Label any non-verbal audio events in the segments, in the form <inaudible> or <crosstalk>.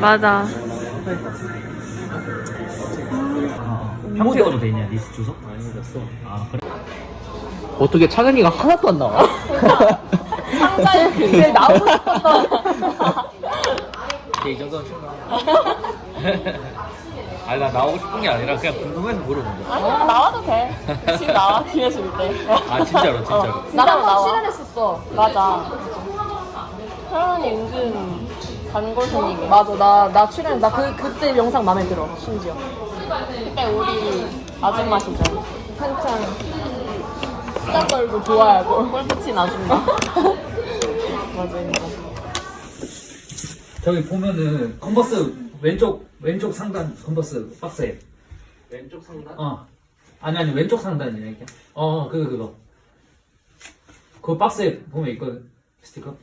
맞아. 한국 어도돼 있냐 리스트 주소? 많이 생겼어. 아 그래? 어떻게 차근이가 하나도 안 나와? 상자에 나오고 싶었던. 이 정도는 아니 나 나오고 싶은 게 아니라 그냥 궁금해서 물어본 거야. 아니야 나와도 돼. 지금 나와 기회 줄 때. 아 진짜로 진짜로. 나랑 나와. 출연했었어. 맞아. 혜연이 은근 단골손이게. 맞아 나 나 출연 나 그 그때 영상 마음에 들어 심지어. 그때 우리 아줌마 시절 한창 수다 떨고 좋아하고 골프 친 아줌마. 맞아 인정. 저기 보면은 컨버스 왼쪽 왼쪽 상단 컨버스 박스에 왼쪽 상단? 어 아니 아니 왼쪽 상단이네 이렇게 어 그 거 그거 그 박스에 보면 있거든 스티커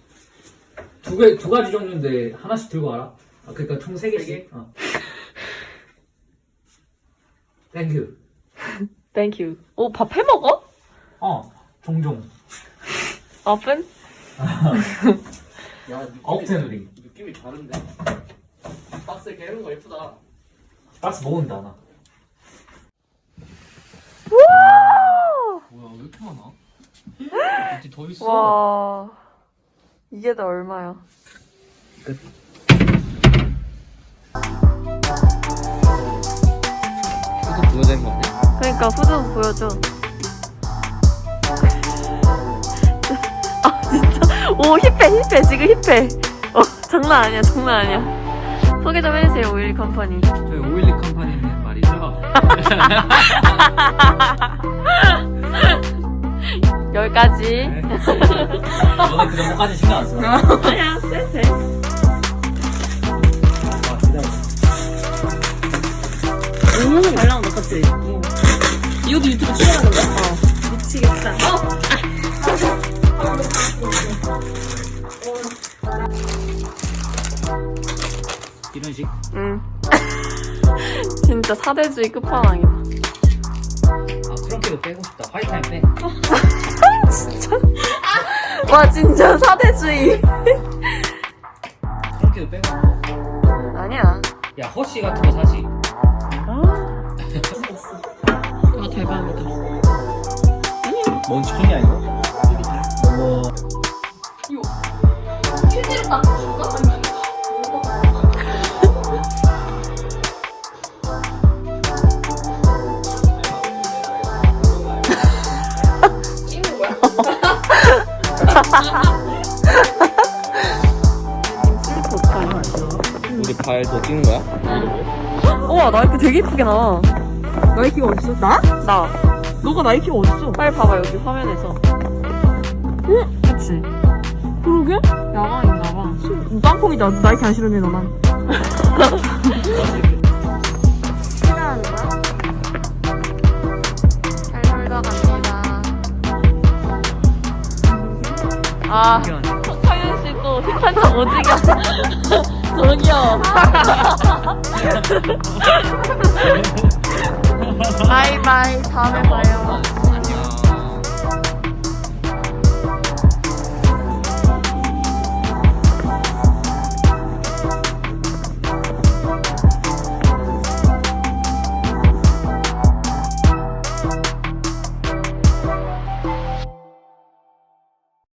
두 개 두 가지 종류인데 하나씩 들고 와라 아, 그러니까 총 세 개씩 어 땡큐 땡큐. 오, 밥해 먹어? 어 종종 밥은? 야 느낌이, 억텐우리 느낌이 다른데? 박스에 깨는 거 예쁘다. 박스 모은다 나 뭐야 왜 이렇게 많아? 어디 더 있어? 와. 이게 다 얼마야? 이거 보여된 건데? 그러니까 후드 보여줘. 아 진짜. 오 힙해 힙해 지금 힙해. 어 장난 아니야 장난 아니야. 소개 좀 해주세요 오일리 컴퍼니. 저희 오일리 컴퍼니는 말이죠. <laughs> 여기까지. 네. 너네 그 정도까지 신경 안 써. 그냥 쎄쎄. 아, 기다려. 오, 잘 나온다, 갑자기. 이것도 유튜브 출연하는 거야? 어. 미치겠다. 이런 식 응. <laughs> 진짜 사대주의 끝판왕이다. 아, 트렁크도 빼고 싶다. 화이트 타임 빼. <laughs> 와 진짜 사대주의. 트렁크도 빼고. 아니야. 야, 허쉬 같은 거 사시. 아 대박이다. 뭔 치킨이 아니고? 뭐, 발도 찍는 거야? 우와 나이키 되게 이쁘게 나와. 나이키가 어딨어? 나? 나 너가 나이키가 어딨어? 빨리 봐봐 여기 화면에서. 응? 그치. 그러게? 야광인가 봐. 땅콩이다. 나이키 안 싫은데, 너만. 거야? 잘 놀다 갑니다. 아, 한척 오지게. 저기요. <laughs> 바이바이. 다음에 봐요.